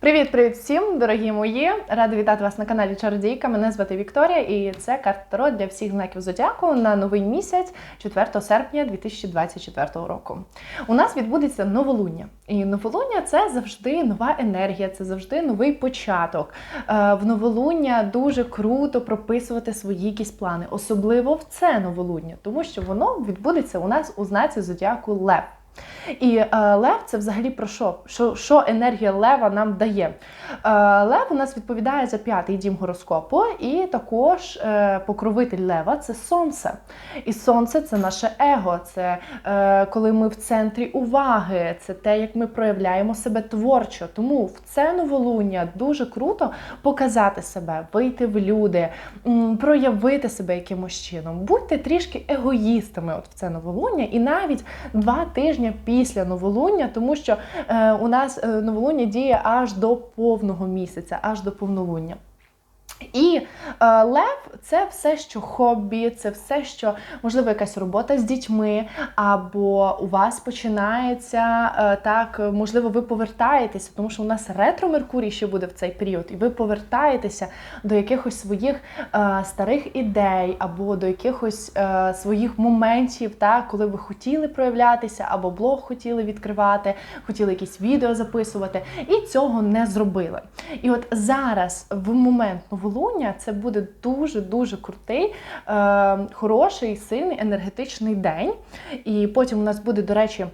Привіт-привіт всім, дорогі мої! Рада вітати вас на каналі Чародійка. Мене звати Вікторія, і це карта Таро для всіх знаків зодіаку на новий місяць, 4 серпня 2024 року. У нас відбудеться новолуння. І новолуння це завжди нова енергія, це завжди новий початок. Е, В новолуння дуже круто прописувати свої якісь плани, особливо в це новолуння, тому що воно відбудеться у нас у знаці зодіаку Лев. І е, лев це взагалі про що? що? Що енергія лева нам дає? Е, лев у нас відповідає за п'ятий дім гороскопу, і також е, покровитель лева це сонце. І сонце це наше его, це е, коли ми в центрі уваги, це те, як ми проявляємо себе творчо. Тому в це новолуння дуже круто показати себе, вийти в люди, проявити себе якимось чином. Будьте трішки егоїстами от в це новолуння, і навіть два тижні після новолуння, тому що е, у нас е, новолуння діє аж до повного місяця, аж до повнолуння. І е, лев це все, що хобі, це все, що можливо якась робота з дітьми, або у вас починається е, так, можливо, ви повертаєтеся, тому що у нас ретро Меркурій ще буде в цей період, і ви повертаєтеся до якихось своїх е, старих ідей, або до якихось е, своїх моментів, так, коли ви хотіли проявлятися, або блог хотіли відкривати, хотіли якісь відео записувати, і цього не зробили. І от зараз, в момент новолуння, це буде дуже-дуже крутий, е, хороший, сильний енергетичний день. І потім у нас буде, до речі,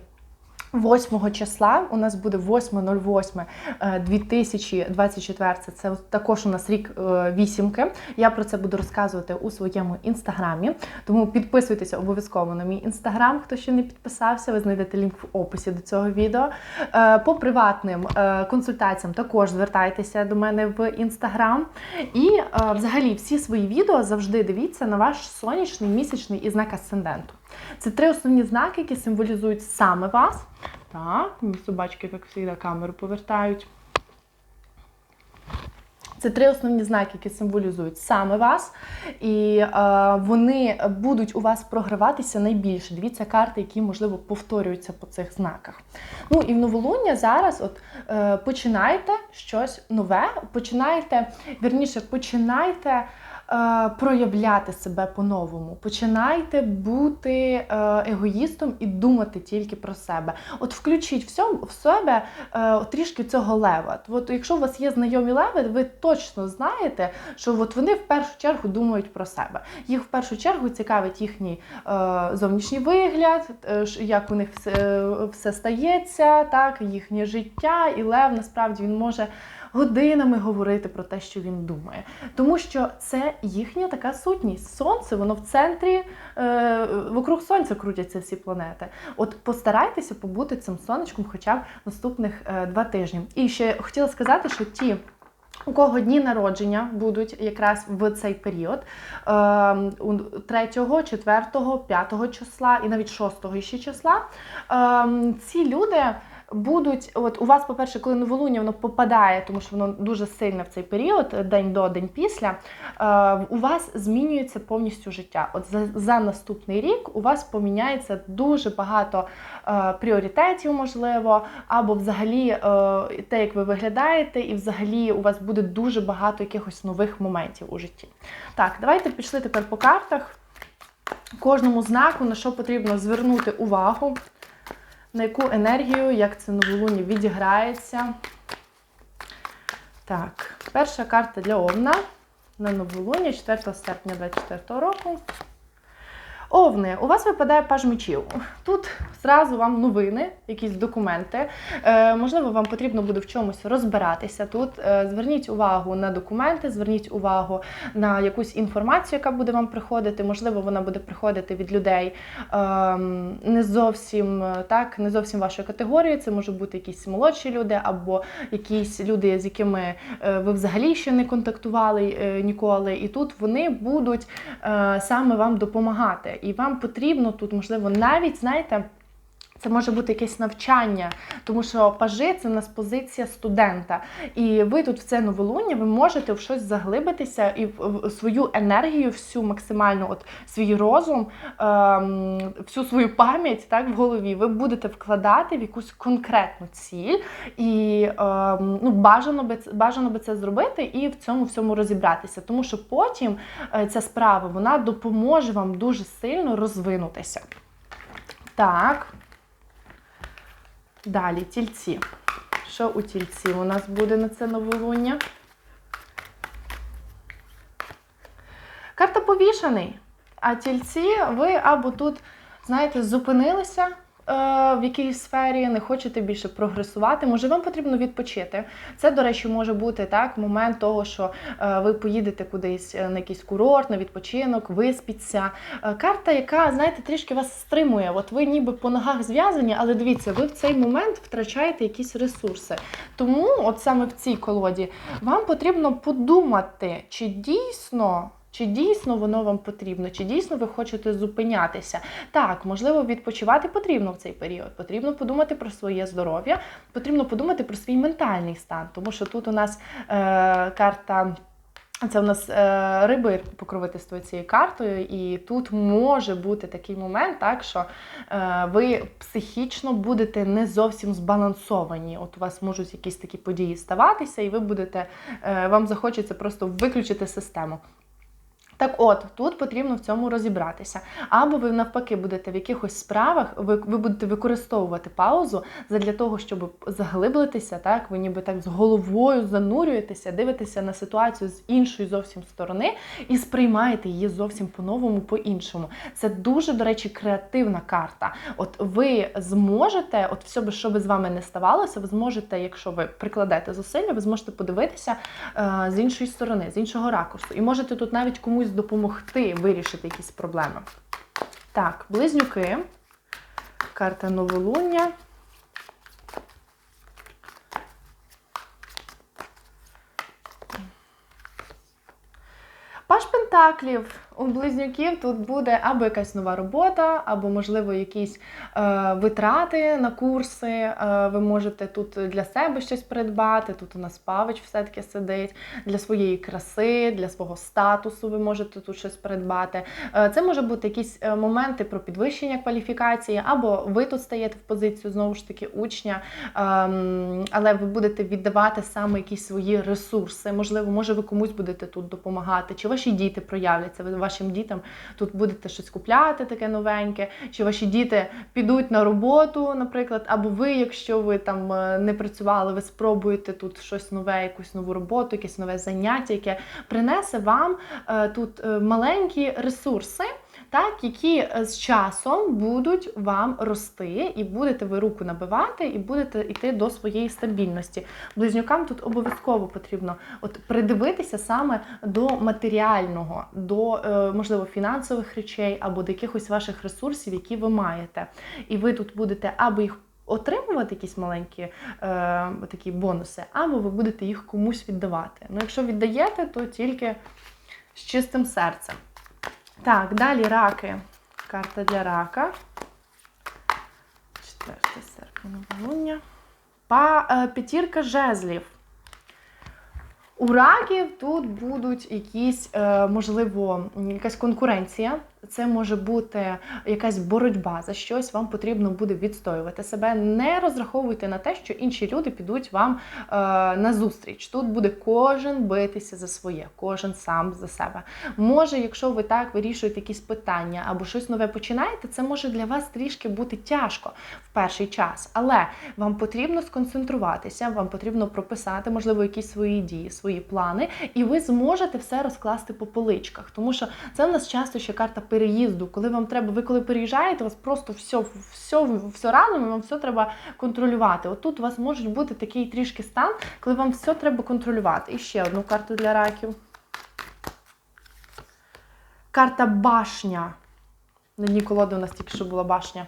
8 числа у нас буде 8.08.2024, Це також у нас рік е, вісімки. Я про це буду розказувати у своєму інстаграмі. Тому підписуйтеся обов'язково на мій інстаграм, хто ще не підписався. Ви знайдете лінк в описі до цього відео. Е, По приватним е, консультаціям також звертайтеся до мене в інстаграм. І взагалі всі свої відео завжди дивіться на ваш сонячний, місячний і знак асценденту. Це три основні знаки, які символізують саме вас. Так, собачки, як завжди, камеру повертають. Це три основні знаки, які символізують саме вас, і е, вони будуть у вас програватися найбільше. Дивіться карти, які, можливо, повторюються по цих знаках. Ну і в новолуння зараз от е, починайте щось нове, починайте, вірніше, починайте. Е, проявляти себе по-новому. Починайте бути е, егоїстом і думати тільки про себе. От включіть в себе е, трішки цього лева. От Якщо у вас є знайомі леви, ви точно знаєте, що от вони в першу чергу думають про себе. Їх в першу чергу цікавить їхній зовнішній вигляд, як у них все, все стається, так, їхнє життя, і лев насправді він може годинами говорити про те, що він думає. Тому що це їхня така сутність. Сонце, воно в центрі, е, вокруг сонця крутяться всі планети. От постарайтеся побути цим сонечком хоча б наступних е, два тижні. І ще хотіла сказати, що ті. У кого дні народження будуть якраз в цей період 3, 4, 5 числа і навіть 6 ще числа, ем, ці люди будуть, от у вас, по-перше, коли новолуння воно попадає, тому що воно дуже сильне в цей період, день до, день після, е, у вас змінюється повністю життя. От за, за наступний рік у вас поміняється дуже багато е, пріоритетів, можливо, або взагалі е, те, як ви виглядаєте, і взагалі у вас буде дуже багато якихось нових моментів у житті. Так, давайте пішли тепер по картах. Кожному знаку, на що потрібно звернути увагу на яку енергію, як це новолуння відіграється. Так, перша карта для Овна на новолуння 4 серпня 2024 року. Овни, у вас випадає паж мечів. Тут зразу вам новини, якісь документи. Е, Можливо, вам потрібно буде в чомусь розбиратися. Тут е, зверніть увагу на документи, зверніть увагу на якусь інформацію, яка буде вам приходити. Можливо, вона буде приходити від людей е, не зовсім так, не зовсім вашої категорії. Це можуть бути якісь молодші люди, або якісь люди, з якими е, ви взагалі ще не контактували е, ніколи. І тут вони будуть е, саме вам допомагати. І вам потрібно тут, можливо, навіть, знаєте, Це може бути якесь навчання, тому що пажи це у нас позиція студента. І ви тут в це новолуння ви можете в щось заглибитися і в в свою енергію, всю максимальну, от свій розум, ем, всю свою пам'ять так, в голові ви будете вкладати в якусь конкретну ціль. І ем, ну, бажано би, бажано би це зробити і в цьому всьому розібратися. Тому що потім е, ця справа вона допоможе вам дуже сильно розвинутися. Так. Далі тільці. Що у тільці у нас буде на це новолуння? Карта повішаний. А тільці ви або тут, знаєте, зупинилися в якійсь сфері, не хочете більше прогресувати. Може, вам потрібно відпочити. Це, до речі, може бути так, момент того, що е, ви поїдете кудись е, на якийсь курорт, на відпочинок, виспіться. Е, карта, яка, знаєте, трішки вас стримує. От ви ніби по ногах зв'язані, але дивіться, ви в цей момент втрачаєте якісь ресурси. Тому, от саме в цій колоді, вам потрібно подумати, чи дійсно. Чи дійсно воно вам потрібно, чи дійсно ви хочете зупинятися? Так, можливо, відпочивати потрібно в цей період. Потрібно подумати про своє здоров'я, потрібно подумати про свій ментальний стан, тому що тут у нас е, карта. Це у нас е, риби покровительство цією картою, і тут може бути такий момент, так що е, ви психічно будете не зовсім збалансовані. От у вас можуть якісь такі події ставатися, і ви будете, е, вам захочеться просто виключити систему. Так от, тут потрібно в цьому розібратися. Або ви навпаки будете в якихось справах, ви, ви будете використовувати паузу для того, щоб заглиблитися, так, ви ніби так з головою занурюєтеся, дивитеся на ситуацію з іншої зовсім сторони і сприймаєте її зовсім по-новому, по-іншому. Це дуже, до речі, креативна карта. От ви зможете, от все, що би з вами не ставалося, ви зможете, якщо ви прикладете зусилля, ви зможете подивитися е, з іншої сторони, з іншого ракурсу. І можете тут навіть комусь допомогти вирішити якісь проблеми. Так, близнюки. Карта новолуння. Паш Пентаклів у близнюків тут буде або якась нова робота, або, можливо, якісь е, витрати на курси. Е, ви можете тут для себе щось придбати. Тут у нас павич все-таки сидить для своєї краси, для свого статусу. Ви можете тут щось придбати. Е, це може бути якісь е, моменти про підвищення кваліфікації, або ви тут стаєте в позицію знову ж таки учня, ем, але ви будете віддавати саме якісь свої ресурси. Можливо, може, ви комусь будете тут допомагати, чи ваші діти проявляться. Вашим дітям тут будете щось купляти таке новеньке, чи ваші діти підуть на роботу, наприклад, або ви, якщо ви там е, не працювали, ви спробуєте тут щось нове, якусь нову роботу, якесь нове заняття, яке принесе вам е, тут е, маленькі ресурси. Так, які е, з часом будуть вам рости, і будете ви руку набивати, і будете йти до своєї стабільності. Близнюкам тут обов'язково потрібно от придивитися саме до матеріального, до е, можливо фінансових речей або до якихось ваших ресурсів, які ви маєте. І ви тут будете або їх отримувати якісь маленькі е, такі бонуси, або ви будете їх комусь віддавати. Ну, якщо віддаєте, то тільки з чистим серцем. Так, далі раки. Карта для рака. 4 серпня новолуння. Па, е, п'ятірка жезлів. У раків тут будуть якісь, е, можливо, якась конкуренція. Це може бути якась боротьба за щось, вам потрібно буде відстоювати себе. Не розраховуйте на те, що інші люди підуть вам е, на зустріч. Тут буде кожен битися за своє, кожен сам за себе. Може, якщо ви так вирішуєте якісь питання або щось нове починаєте, це може для вас трішки бути тяжко в перший час. Але вам потрібно сконцентруватися, вам потрібно прописати, можливо, якісь свої дії, свої плани, і ви зможете все розкласти по поличках. Тому що це в нас часто ще карта переїзду. Коли вам треба, ви коли переїжджаєте, у вас просто все, все, все разом, і вам все треба контролювати. Отут у вас може бути такий трішки стан, коли вам все треба контролювати. І ще одну карту для раків. Карта башня. На дні колоди у нас тільки що була башня.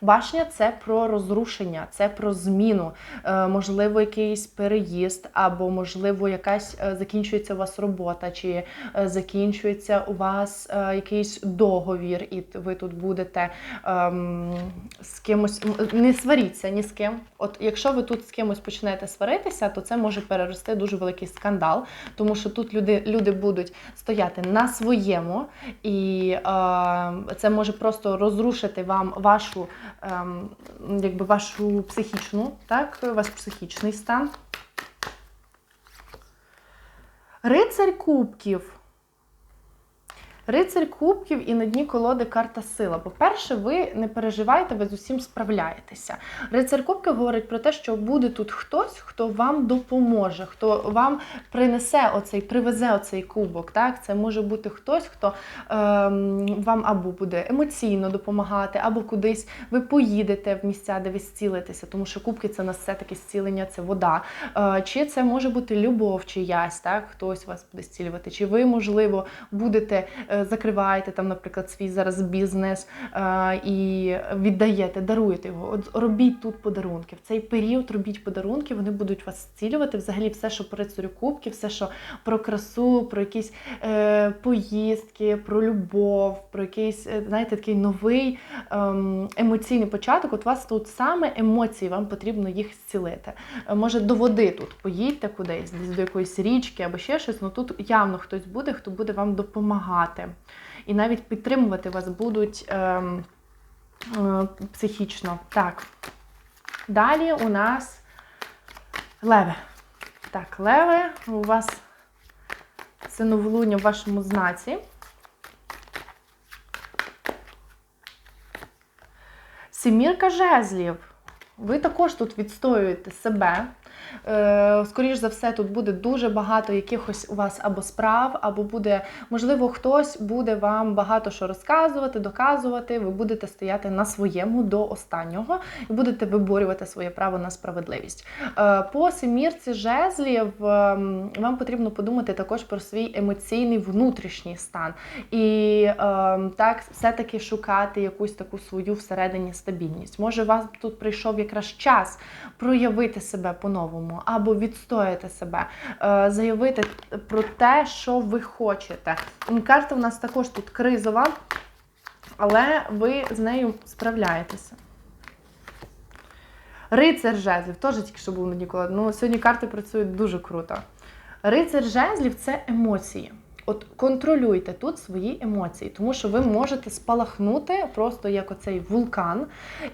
Башня це про розрушення, це про зміну, Е, можливо, якийсь переїзд, або можливо, якась е, закінчується у вас робота, чи е, закінчується у вас якийсь договір, і ви тут будете ем, з кимось. Не сваріться ні з ким. От якщо ви тут з кимось почнете сваритися, то це може перерости дуже великий скандал, тому що тут люди, люди будуть стояти на своєму, і е, це може просто розрушити вам вашу, якби вашу психічну, так, ваш психічний стан. Рицарь кубків. Рицарь кубків і на дні колоди карта сила. По-перше, ви не переживайте, ви з усім справляєтеся. Рицар кубків говорить про те, що буде тут хтось, хто вам допоможе, хто вам принесе оцей, привезе оцей кубок. Так? Це може бути хтось, хто ем, вам або буде емоційно допомагати, або кудись ви поїдете в місця, де ви зцілитеся, тому що кубки це на все таки зцілення, це вода. Е, чи це може бути любов чиясь, так? хтось вас буде зцілювати, чи ви, можливо, будете е, закриваєте там, наприклад, свій зараз бізнес е, і віддаєте, даруєте його. От робіть тут подарунки. В цей період робіть подарунки, вони будуть вас зцілювати. Взагалі, все, що про кубки, все, що про красу, про якісь е, поїздки, про любов, про якийсь, е, знаєте, такий новий ем, емоційний початок. От у вас тут саме емоції, вам потрібно їх зцілити. Е, Може, до води тут поїдьте кудись, десь до якоїсь річки або ще щось. Ну тут явно хтось буде, хто буде вам допомагати. І навіть підтримувати вас будуть ем, е, психічно. Так. Далі у нас леви. Так, леви, у вас це в вашому знаці. Сімірка жезлів. Ви також тут відстоюєте себе. Е, Скоріш за все, тут буде дуже багато якихось у вас або справ, або буде, можливо, хтось буде вам багато що розказувати, доказувати. Ви будете стояти на своєму до останнього і будете виборювати своє право на справедливість. Е, По семірці жезлів ем, вам потрібно подумати також про свій емоційний внутрішній стан. І ем, так, все-таки шукати якусь таку свою всередині стабільність. Може, у вас тут прийшов якраз час проявити себе по-новому, або відстояти себе, е, заявити про те, що ви хочете. Карта в нас також тут кризова, але ви з нею справляєтеся. Рицар жезлів, теж тільки що був на Нікола. Ну, сьогодні карти працюють дуже круто. Рицар жезлів це емоції. От контролюйте тут свої емоції, тому що ви можете спалахнути просто як оцей вулкан,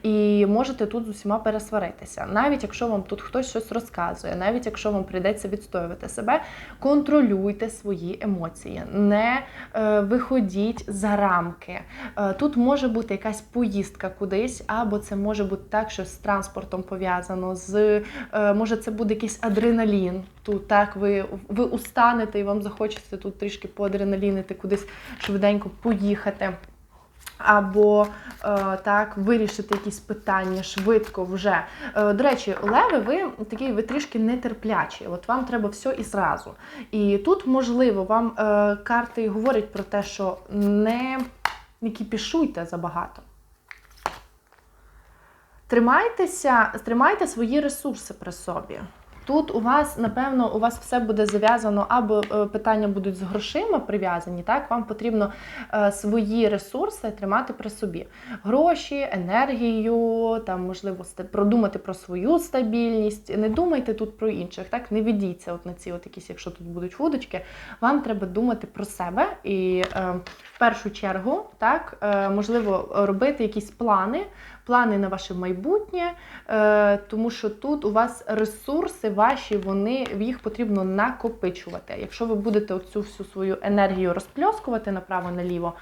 і можете тут з усіма пересваритися. Навіть якщо вам тут хтось щось розказує, навіть якщо вам прийдеться відстоювати себе, контролюйте свої емоції, не е, виходіть за рамки. Е, тут може бути якась поїздка кудись, або це може бути так, що з транспортом пов'язано, з е, може це буде якийсь адреналін. Тут так ви, ви устанете і вам захочеться тут трішки поадреналінити, кудись швиденько поїхати. Або е, так вирішити якісь питання швидко вже. Е, до речі, леви, ви такі ви трішки нетерплячі. От вам треба все і зразу. І тут, можливо, вам е, карти говорять про те, що не, не кіпішуйте забагато. Тримайтеся, тримайте свої ресурси при собі. Тут у вас, напевно, у вас все буде зав'язано, або е, питання будуть з грошима прив'язані. Так, вам потрібно е, свої ресурси тримати при собі. Гроші, енергію, там можливо продумати про свою стабільність. Не думайте тут про інших, так не ведіться от на ці, от якісь, якщо тут будуть вудочки. Вам треба думати про себе і е, в першу чергу, так можливо, робити якісь плани. Плани на ваше майбутнє, е, тому що тут у вас ресурси ваші, вони їх потрібно накопичувати. Якщо ви будете оцю всю свою енергію розпльоскувати направо-наліво,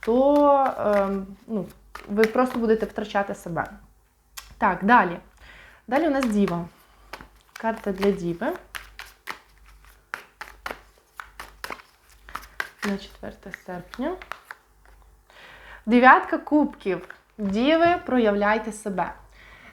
то е, ну, ви просто будете втрачати себе. Так, далі. Далі у нас діва. Карта для діви. На 4 серпня. Дев'ятка кубків. Діви, проявляйте себе.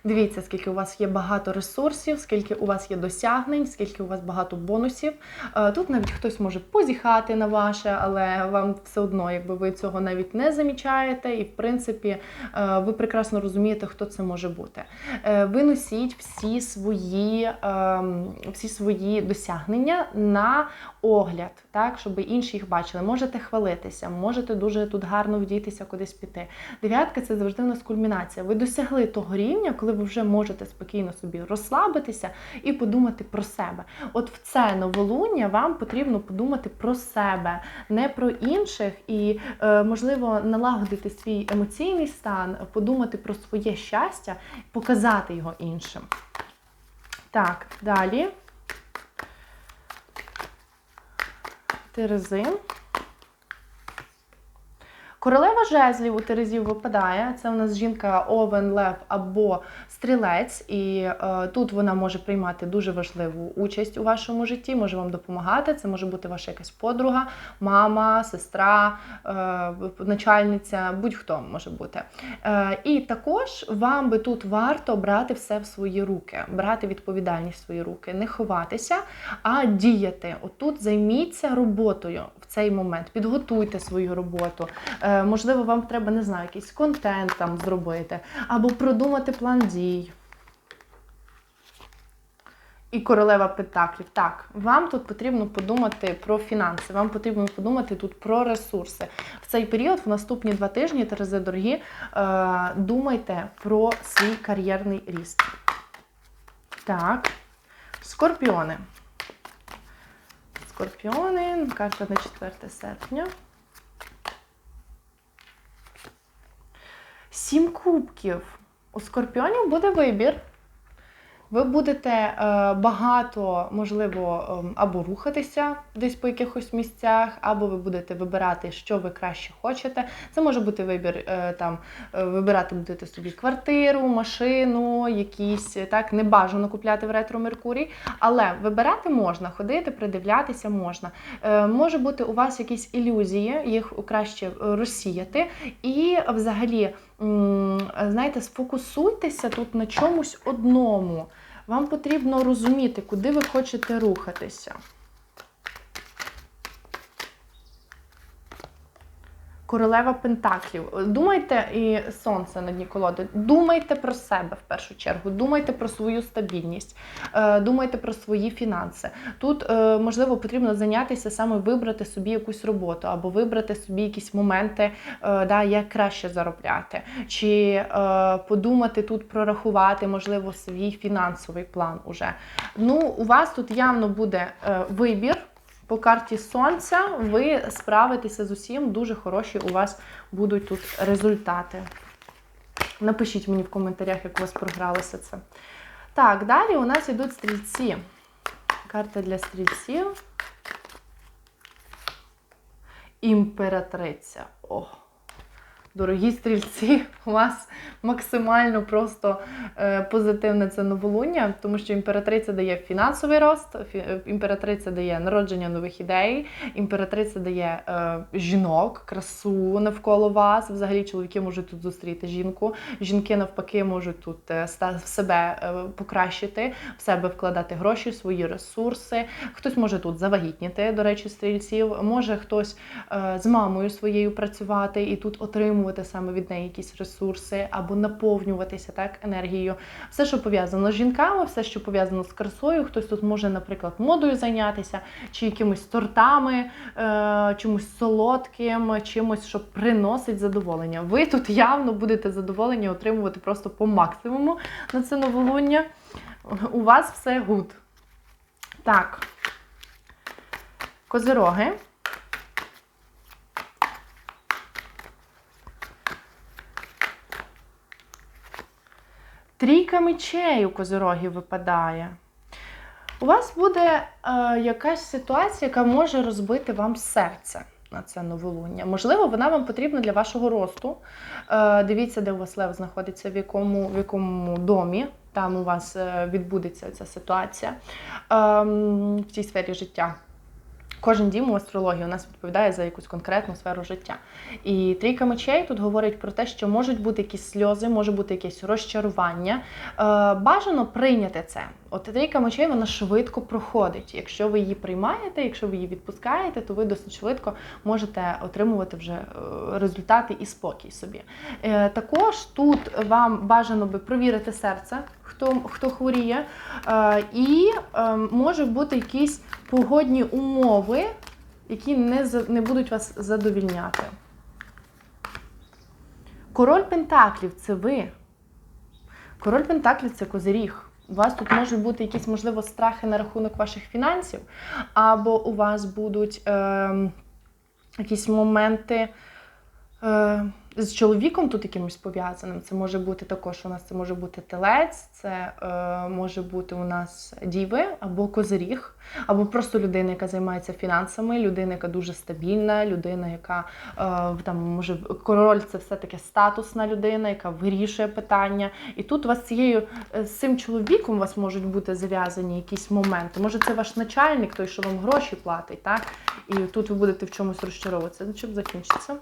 Дивіться, скільки у вас є багато ресурсів, скільки у вас є досягнень, скільки у вас багато бонусів. Е, Тут навіть хтось може позіхати на ваше, але вам все одно, якби ви цього навіть не замічаєте, і в принципі е, ви прекрасно розумієте, хто це може бути. Е, Ви носіть всі свої, ем, всі свої досягнення на огляд, так, щоб інші їх бачили. Можете хвалитися, можете дуже тут гарно вдітися, кудись піти. Дев'ятка це завжди у нас кульмінація. Ви досягли того рівня, коли ви вже можете спокійно собі розслабитися і подумати про себе. От в це новолуння вам потрібно подумати про себе, не про інших, і, е, можливо, налагодити свій емоційний стан, подумати про своє щастя, показати його іншим. Так, далі. Терези. Королева жезлів у Терезів випадає. Це у нас жінка Овен, Лев або Стрілець, і е, тут вона може приймати дуже важливу участь у вашому житті, може вам допомагати. Це може бути ваша якась подруга, мама, сестра, е, начальниця, будь-хто може бути. Е, і також вам би тут варто брати все в свої руки, брати відповідальність в свої руки, не ховатися, а діяти. Отут займіться роботою в цей момент, підготуйте свою роботу. Е, можливо, вам треба, не знаю, якийсь контент там зробити, або продумати план дій. І королева Пентаклів. Так, вам тут потрібно подумати про фінанси, вам потрібно подумати тут про ресурси. В цей період, в наступні два тижні, Терези дорогі, е, думайте про свій кар'єрний ріст. Так, скорпіони. Скорпіони, карта на 4 серпня. Сім кубків. У скорпіонів буде вибір. Ви будете е, багато, можливо, ем, або рухатися десь по якихось місцях, або ви будете вибирати, що ви краще хочете. Це може бути вибір е, там е, вибирати будете собі квартиру, машину, якісь так не бажано купляти в ретро Меркурій, але вибирати можна, ходити, придивлятися можна. Може бути у вас якісь ілюзії, їх краще розсіяти, і взагалі. Знаєте, сфокусуйтеся тут на чомусь одному. Вам потрібно розуміти, куди ви хочете рухатися. Королева Пентаклів. Думайте і сонце на дні колоди. Думайте про себе в першу чергу. Думайте про свою стабільність, е, думайте про свої фінанси. Тут, е, можливо, потрібно зайнятися саме вибрати собі якусь роботу або вибрати собі якісь моменти, е, да, як краще заробляти, чи подумати тут прорахувати, можливо, свій фінансовий план уже. Ну, у вас тут явно буде вибір. По карті сонця ви справитеся з усім, дуже хороші у вас будуть тут результати. Напишіть мені в коментарях, як у вас програлося це. Так, далі у нас йдуть стрільці. Карта для стрільців. Імператриця. О! Дорогі стрільці, у вас максимально просто е, позитивне це новолуння, тому що імператриця дає фінансовий рост, е, імператриця дає народження нових ідей, імператриця дає е, жінок, красу навколо вас. Взагалі чоловіки можуть тут зустріти жінку. Жінки навпаки можуть тут ста- себе покращити, в себе вкладати гроші, свої ресурси. Хтось може тут завагітніти, до речі, стрільців, може хтось з мамою своєю працювати і тут отримувати саме від неї якісь ресурси або наповнюватися так енергією. Все, що пов'язано з жінками, все, що пов'язано з красою. Хтось тут може, наприклад, модою зайнятися, чи якимись тортами, е, чимось солодким, чимось, що приносить задоволення. Ви тут явно будете задоволення отримувати просто по максимуму на це новолуння. У вас все гуд. Так. Козироги. Трійка мечей у козирогів випадає. У вас буде е, якась ситуація, яка може розбити вам серце на це новолуння. Можливо, вона вам потрібна для вашого росту. Е, дивіться, де у вас лев знаходиться, в якому, в якому домі. Там у вас е, відбудеться ця ситуація ем, в цій сфері життя. Кожен дім у астрології у нас відповідає за якусь конкретну сферу життя. І трійка мечей тут говорить про те, що можуть бути якісь сльози, може бути якесь розчарування. Е, бажано прийняти це. От трійка мечей вона швидко проходить. Якщо ви її приймаєте, якщо ви її відпускаєте, то ви досить швидко можете отримувати вже е, результати і спокій собі. Е, також тут вам бажано би провірити серце, хто, хто хворіє, е, і може бути якісь погодні умови, які не, не будуть вас задовільняти. Король Пентаклів це ви. Король Пентаклів це козиріг. У вас тут можуть бути якісь, можливо, страхи на рахунок ваших фінансів, або у вас будуть е, якісь моменти е, з чоловіком тут якимось пов'язаним. Це може бути також у нас це може бути телець, це е, може бути у нас діви або козиріг, або просто людина, яка займається фінансами, людина, яка дуже стабільна, людина, яка е, там може король це все-таки статусна людина, яка вирішує питання. І тут у вас цією е, з цим чоловіком у вас можуть бути зав'язані якісь моменти. Може, це ваш начальник, той, що вам гроші платить, так? І тут ви будете в чомусь розчаровуватися. Чим закінчиться?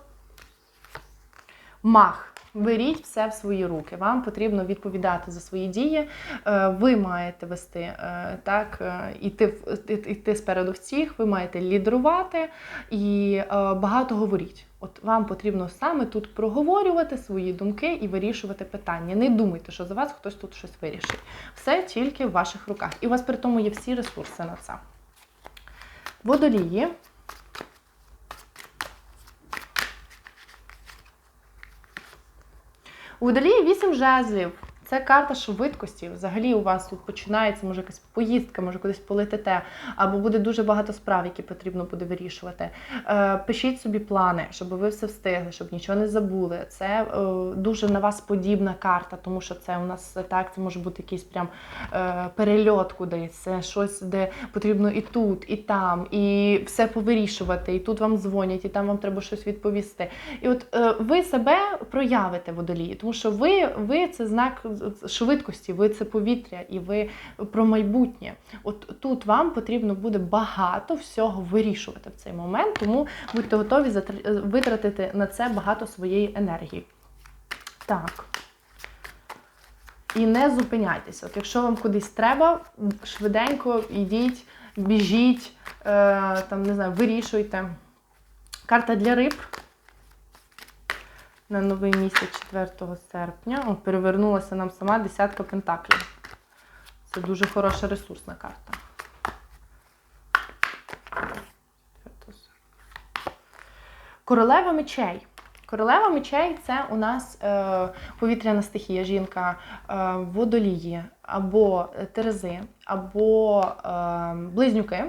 Мах. Беріть все в свої руки. Вам потрібно відповідати за свої дії. Е, Ви маєте вести е, так, е, іти, іти- спереду всіх, ви маєте лідерувати і багато говоріть. От вам потрібно саме тут проговорювати свої думки і вирішувати питання. Не думайте, що за вас хтось тут щось вирішить. Все тільки в ваших руках. І у вас при тому є всі ресурси на це. Водолії. У водолії 8 жезлів. Це карта швидкості. Взагалі у вас тут починається, може якась поїздка, може кудись полетите, або буде дуже багато справ, які потрібно буде вирішувати. Е, пишіть собі плани, щоб ви все встигли, щоб нічого не забули. Це е, дуже на вас подібна карта, тому що це у нас так, це може бути якийсь прям е, перельот кудись, це щось, де потрібно і тут, і там, і все повирішувати. І тут вам дзвонять, і там вам треба щось відповісти. І от ви себе проявите водолії, тому що ви, ви це знак швидкості, ви це повітря, і ви про майбутнє. От тут вам потрібно буде багато всього вирішувати в цей момент, тому будьте готові е, витратити на це багато своєї енергії. Так. І не зупиняйтеся. От якщо вам кудись треба, швиденько йдіть, біжіть, е, там, не знаю, вирішуйте. Карта для риб на новий місяць 4 серпня. О, перевернулася нам сама десятка пентаклів. Це дуже хороша ресурсна карта. Королева мечей. Королева мечей це у нас е, повітряна стихія, жінка е, водолії або терези, або е, близнюки.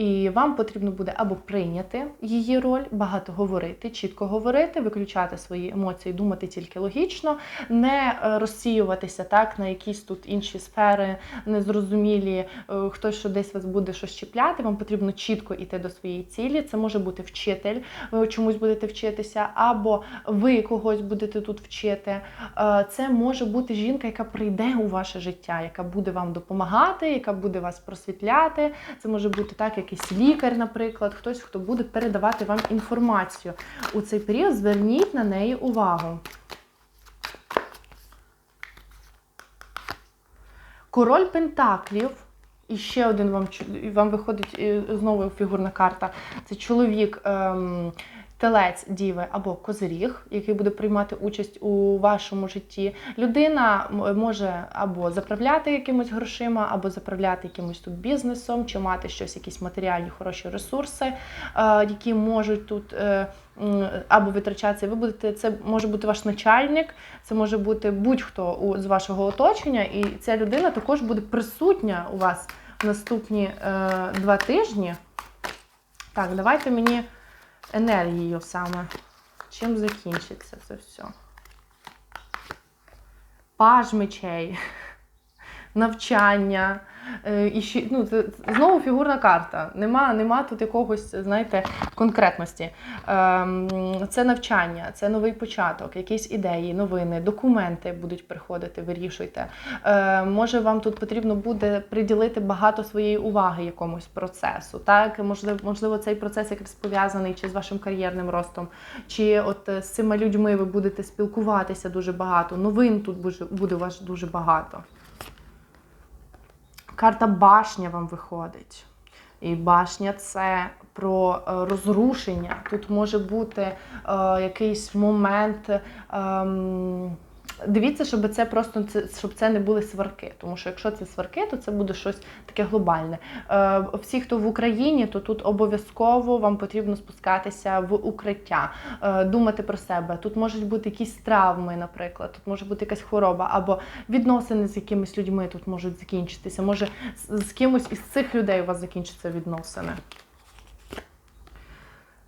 І вам потрібно буде або прийняти її роль, багато говорити, чітко говорити, виключати свої емоції, думати тільки логічно, не е, розсіюватися так на якісь тут інші сфери, незрозумілі, е, хтось що десь вас буде щось чіпляти. Вам потрібно чітко йти до своєї цілі. Це може бути вчитель, ви чомусь будете вчитися, або ви когось будете тут вчити. Е, Це може бути жінка, яка прийде у ваше життя, яка буде вам допомагати, яка буде вас просвітляти. Це може бути так, якийсь лікар, наприклад, хтось, хто буде передавати вам інформацію. У цей період зверніть на неї увагу. Король Пентаклів. І ще один вам, вам виходить знову фігурна карта. Це чоловік, ем, телець, діви або козиріг, який буде приймати участь у вашому житті. Людина може або заправляти якимось грошима, або заправляти якимось тут бізнесом, чи мати щось, якісь матеріальні хороші ресурси, е, які можуть тут. е, Або витрачатися, ви будете це може бути ваш начальник, це може бути будь-хто з вашого оточення, і ця людина також буде присутня у вас в наступні е, два тижні. Так, давайте мені енергію саме. Чим закінчиться це все? Паж мечей, навчання, і ще, ну, це знову фігурна карта. Нема, нема тут якогось, знаєте, конкретності. Ем, Це навчання, це новий початок, якісь ідеї, новини, документи будуть приходити, вирішуйте. Е, Може, вам тут потрібно буде приділити багато своєї уваги якомусь процесу. Так, можливо, можливо, цей процес якось пов'язаний чи з вашим кар'єрним ростом, чи от е, з цими людьми ви будете спілкуватися дуже багато. Новин тут буде у вас дуже багато. Карта башня вам виходить. І башня це про е, розрушення. Тут може бути е, якийсь момент. ем, Дивіться, щоб це просто щоб це не були сварки. Тому що якщо це сварки, то це буде щось таке глобальне. Е, всі, хто в Україні, то тут обов'язково вам потрібно спускатися в укриття, е, думати про себе. Тут можуть бути якісь травми, наприклад, тут може бути якась хвороба, або відносини з якимись людьми тут можуть закінчитися. Може, з, з кимось із цих людей у вас закінчаться відносини.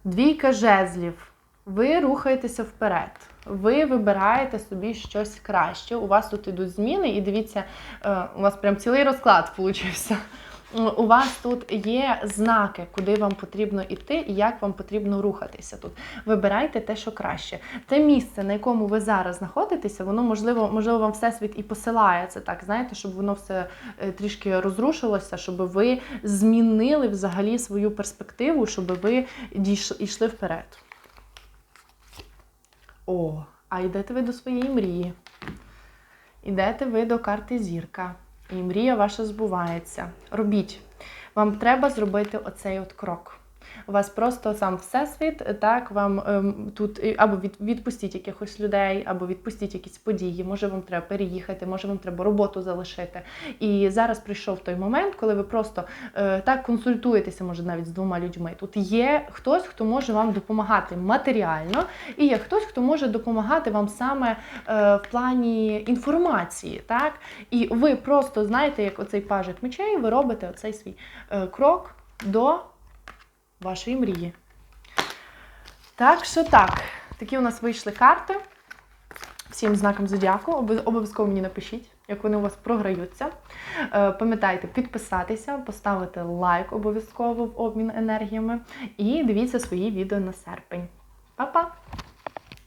Двійка жезлів. Ви рухаєтеся вперед. Ви вибираєте собі щось краще. У вас тут ідуть зміни, і дивіться, е, у вас прям цілий розклад получився. У вас тут є знаки, куди вам потрібно йти і як вам потрібно рухатися тут. Вибирайте те, що краще. Те місце, на якому ви зараз знаходитеся, воно можливо, можливо, вам всесвіт і посилає це так, знаєте, щоб воно все е, трішки розрушилося, щоб ви змінили взагалі свою перспективу, щоб ви дійшли йшли вперед. О, а йдете ви до своєї мрії. Ідете ви до карти зірка. І мрія ваша збувається. Робіть. Вам треба зробити оцей от крок. У вас просто сам всесвіт, так вам ем, тут або від, відпустіть якихось людей, або відпустіть якісь події. Може, вам треба переїхати, може вам треба роботу залишити. І зараз прийшов той момент, коли ви просто е, так консультуєтеся, може навіть з двома людьми. Тут є хтось, хто може вам допомагати матеріально, і є хтось, хто може допомагати вам саме е, в плані інформації. Так? І ви просто знаєте, як оцей пажик мечей, ви робите оцей свій е, крок до вашої мрії. Так що так, такі у нас вийшли карти. Всім знаком зодіаку. Обов'язково мені напишіть, як вони у вас програються. Е, Пам'ятайте підписатися, поставити лайк обов'язково в обмін енергіями. І дивіться свої відео на серпень. Па-па!